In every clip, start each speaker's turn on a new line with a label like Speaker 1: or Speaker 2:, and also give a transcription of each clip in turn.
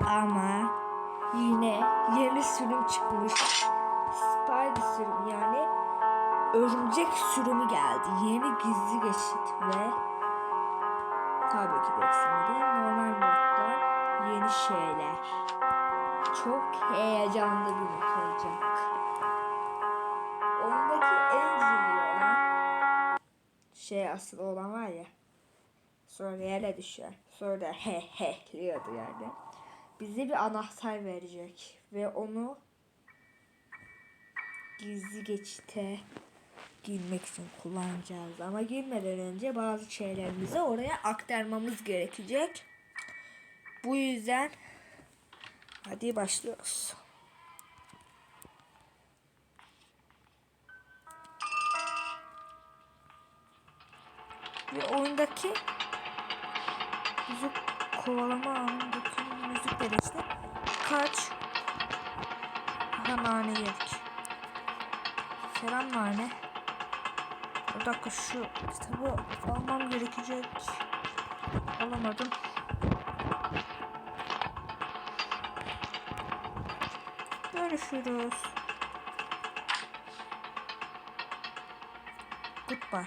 Speaker 1: Ama yine yeni sürüm çıkmış. Spider sürüm yani örümcek sürümü geldi. Yeni gizli geçit ve tabii ki de. Normal modda yeni şeyler. Çok heyecanlı bir mod olacak. Ondaki en zırhlı olan şey asıl olan var ya. Sonra yere düşer. Sonra he he diyordu yani. Bize bir anahtar verecek. Ve onu gizli geçite girmek için kullanacağız. Ama girmeden önce bazı şeylerimizi oraya aktarmamız gerekecek. Bu yüzden hadi başlıyoruz. Ve oyundaki müzik kovalama anındaki de işte kaç Aha nane yedik. Selam nane. Bir dakika şu kitabı almam gerekecek. Alamadım. Görüşürüz. Goodbye.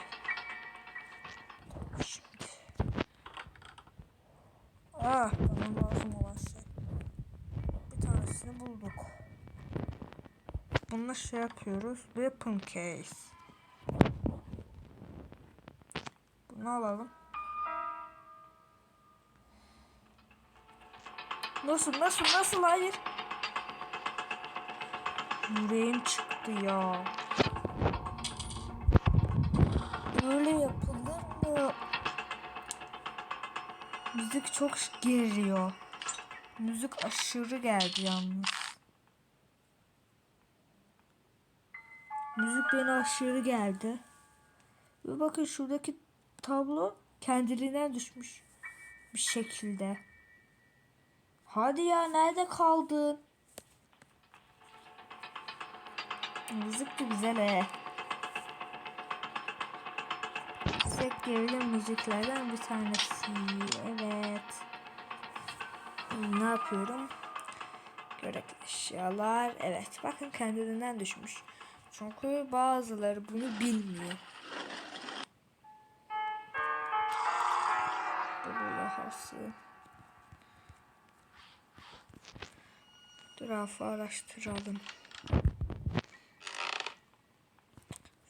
Speaker 1: Şimdi. Ah bana lazım olan şey. Bir tanesini bulduk. Bununla şey yapıyoruz. Weapon case. Bunu alalım. Nasıl nasıl nasıl hayır. Yüreğim çıktı ya. Böyle yapılır mı? Müzik çok geriyor. Müzik aşırı geldi yalnız. Müzik beni aşırı geldi. Ve bakın şuradaki tablo kendiliğinden düşmüş. Bir şekilde. Hadi ya nerede kaldın? Müzik de güzel he. Yüksek gerilim müziklerden bir tanesi. Evet. Ne yapıyorum? Gerekli eşyalar. Evet. Bakın kendiliğinden düşmüş. Çünkü bazıları bunu bilmiyor. Allah'ası. Tarafı araştıralım.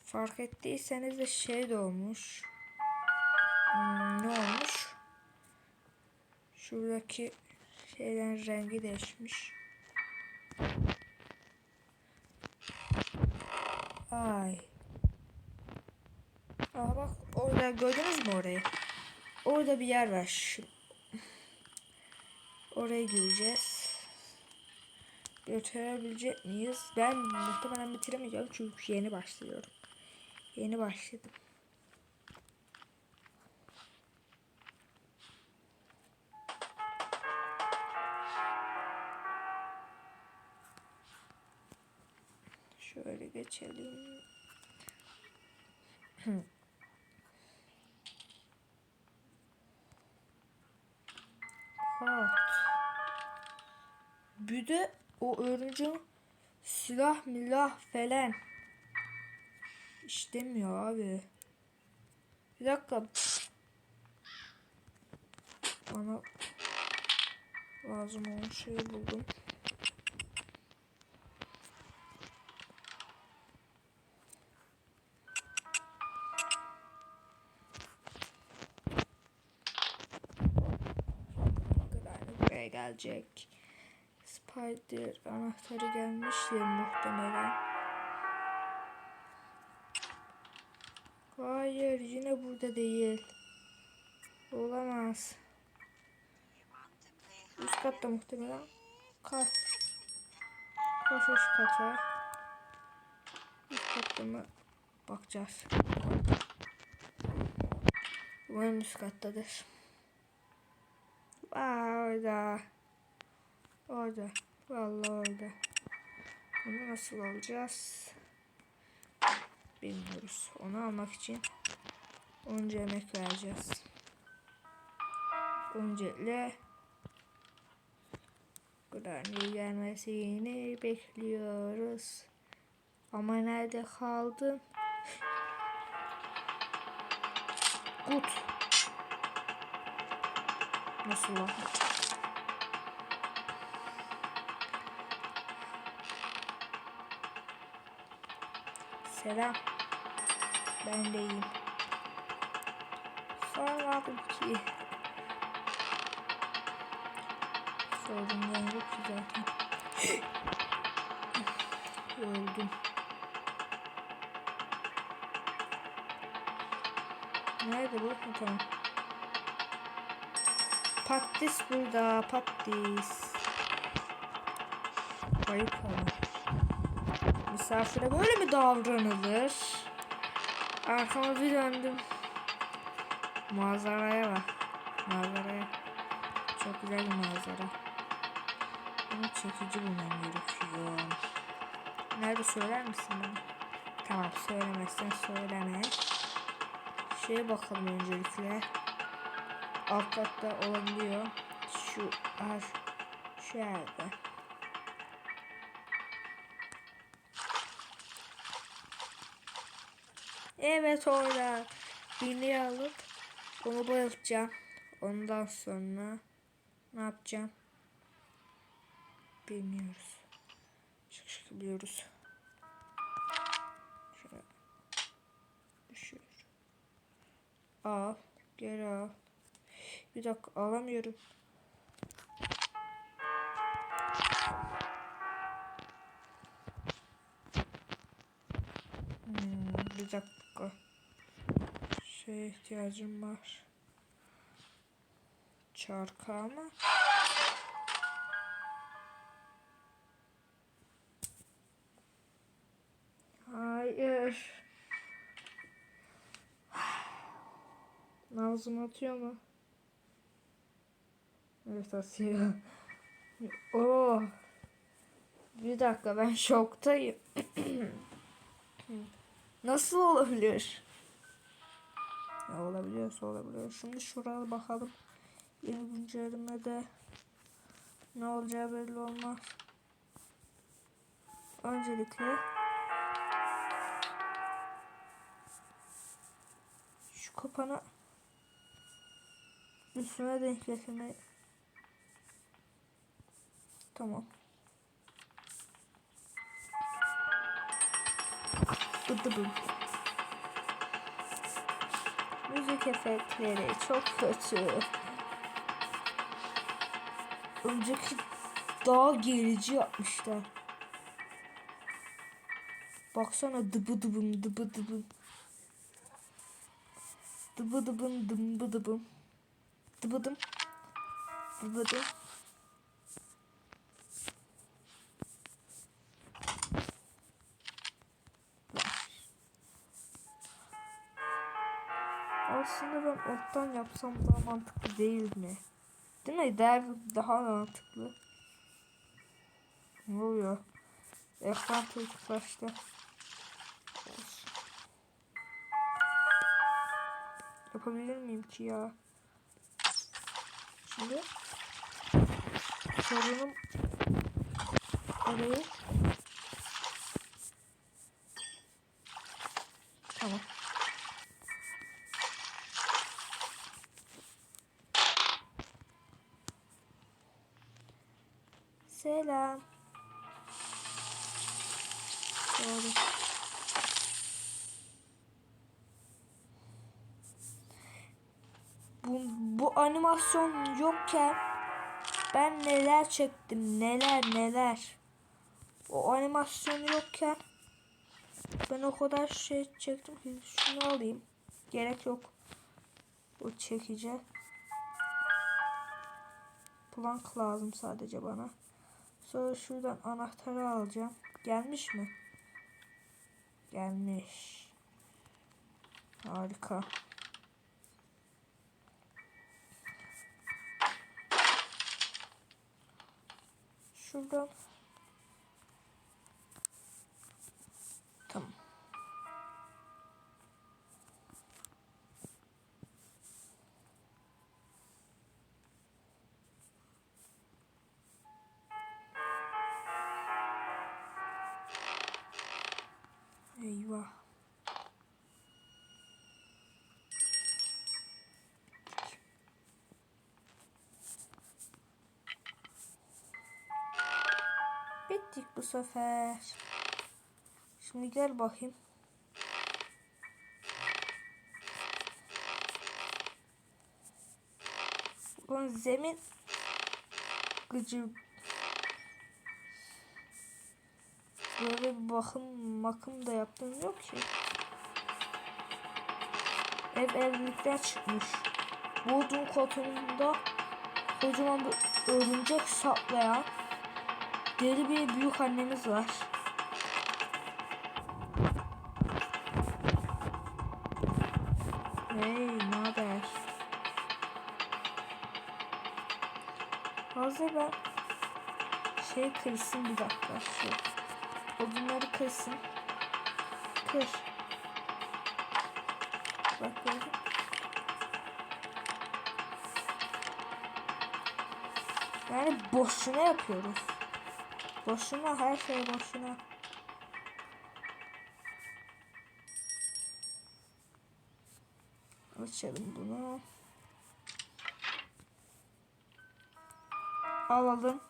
Speaker 1: Fark ettiyseniz de şey de olmuş. Hmm, ne olmuş? Şuradaki şeylerin rengi değişmiş. Ay. Aa orada gördünüz mü orayı? Orada bir yer var. Şu. Oraya gireceğiz. Götürebilecek miyiz? Ben muhtemelen bitiremeyeceğim çünkü yeni başlıyorum. Yeni başladım. Şöyle geçelim. Hot. Bir de o örümceğin silah milah falan işlemiyor abi. Bir dakika. Bana lazım olan şeyi buldum. Gelecek. Spider anahtarı gelmiştir muhtemelen. Hayır yine burada değil. Olamaz. Üst katta muhtemelen. Kalk. Koş üst kata. Üst katta mı? Bakacağız. Umarım üst kattadır. Aa, orada. Orada. Vallahi orada. Bunu nasıl alacağız? Bilmiyoruz. Onu almak için onca emek vereceğiz. Öncelikle Granny gelmesini bekliyoruz. Ama nerede kaldın? Gut. Nasıl lan? Selam. Ben de iyiyim. Sormadım ki. Sorduğumdan yok ki zaten. Öldüm. Nerede bu? Tamam. Patates burada. Patates. Ayıp ama. Misafire böyle mi davranılır? Arkama bir döndüm. Manzaraya bak. Manzaraya. Çok güzel bir manzara. Bunu çekici bulmam gerekiyor. Nerede söyler misin bana? Tamam söylemezsen söyleme. Şeye bakalım öncelikle. Alt katta olabiliyor. Şu her şu yerde. Evet orada. İğneyi alıp onu bayıltacağım. Ondan sonra ne yapacağım? Bilmiyoruz. Şık şık biliyoruz. Şöyle. Düşüyor. Al. Geri al. Bir dakika alamıyorum. Hmm, bir dakika. Şey ihtiyacım var. Çarka mı? Hayır. Nabzım atıyor mu? Atıyor. Oo. Bir dakika ben şoktayım. Nasıl olabilir? Ya olabiliyorsa olabiliyor. Şimdi şuraya bakalım. Yeni güncellemede ne olacağı belli olmaz. Öncelikle şu kapanı üstüne denk getirmeyi Tamam. Bıdıbım. Müzik efektleri çok kötü. Önceki daha gerici yapmışlar. Baksana dıbı dıbım dıbı dıbım. Dıbı dıbım dımbı dıbım. Dıbı dım. Dıbı dım. Alttan yapsam daha mantıklı değil mi? Değil mi? Der daha mantıklı. Ne oluyor? Ekran çocuklaştı. Yapabilir miyim ki ya? Şimdi sorunum orayı Tamam. Selam. Doğru. Bu, bu animasyon yokken ben neler çektim neler neler. O animasyon yokken ben o kadar şey çektim ki şunu alayım. Gerek yok. O çekici. Plank lazım sadece bana. Sonra şuradan anahtarı alacağım. Gelmiş mi? Gelmiş. Harika. Şuradan. Eyvah. Bittik bu sefer. Şimdi gel bakayım. Ulan zemin gıcı böyle bir bakım makım da yaptım yok ki. Ev evlilikten çıkmış. Bodrum kotonunda kocaman bir örümcek saplayan deli bir büyük annemiz var. Hey, ne haber? Hazır ben şey kırsın bir dakika şu. Odunları kırsın. Kır. Bak gördün. Yani boşuna yapıyoruz. Boşuna her şey boşuna. Açalım bunu. Alalım.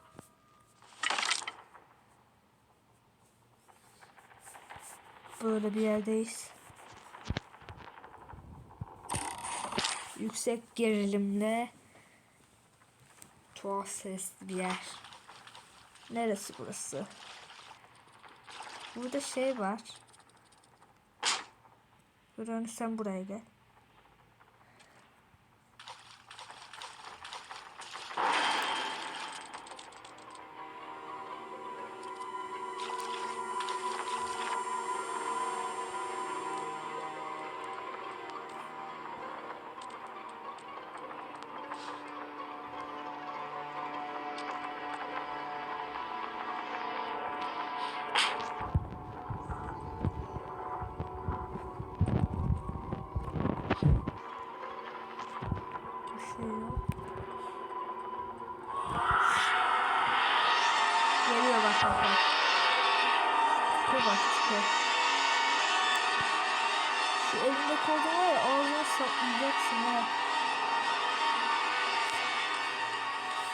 Speaker 1: Böyle bir yerdeyiz. Yüksek gerilimle tuhaf sesli bir yer. Neresi burası? Burada şey var. Buranı sen buraya gel.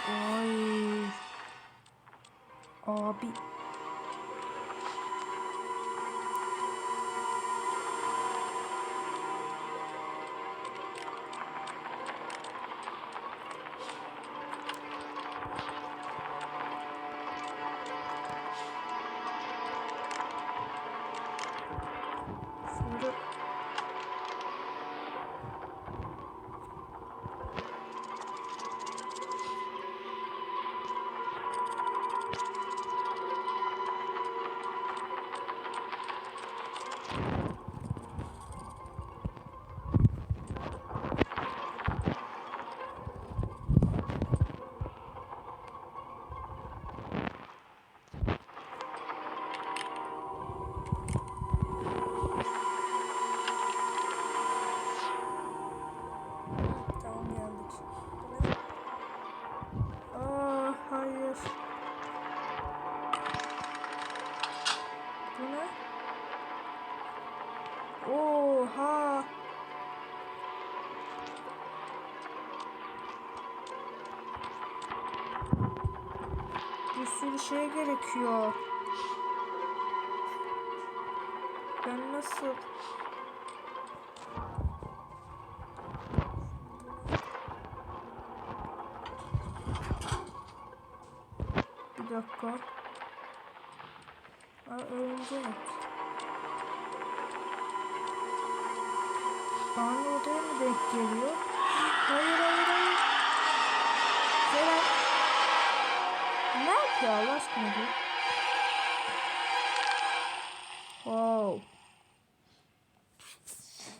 Speaker 1: Ay. Abi. Şey gerekiyor. Ben nasıl? Bir dakika. Aa, örümcek. Aynı odaya mı denk geliyor? Bu? Wow.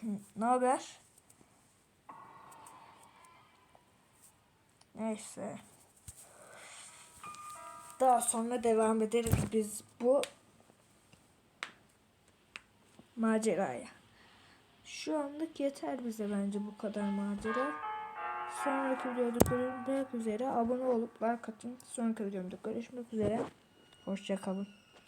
Speaker 1: ne haber? Neyse. Daha sonra devam ederiz biz bu maceraya. Şu anlık yeter bize bence bu kadar macera. Sonraki videoda görüşmek üzere. Abone olup like atın. Sonraki videomda görüşmek üzere. Hoşçakalın.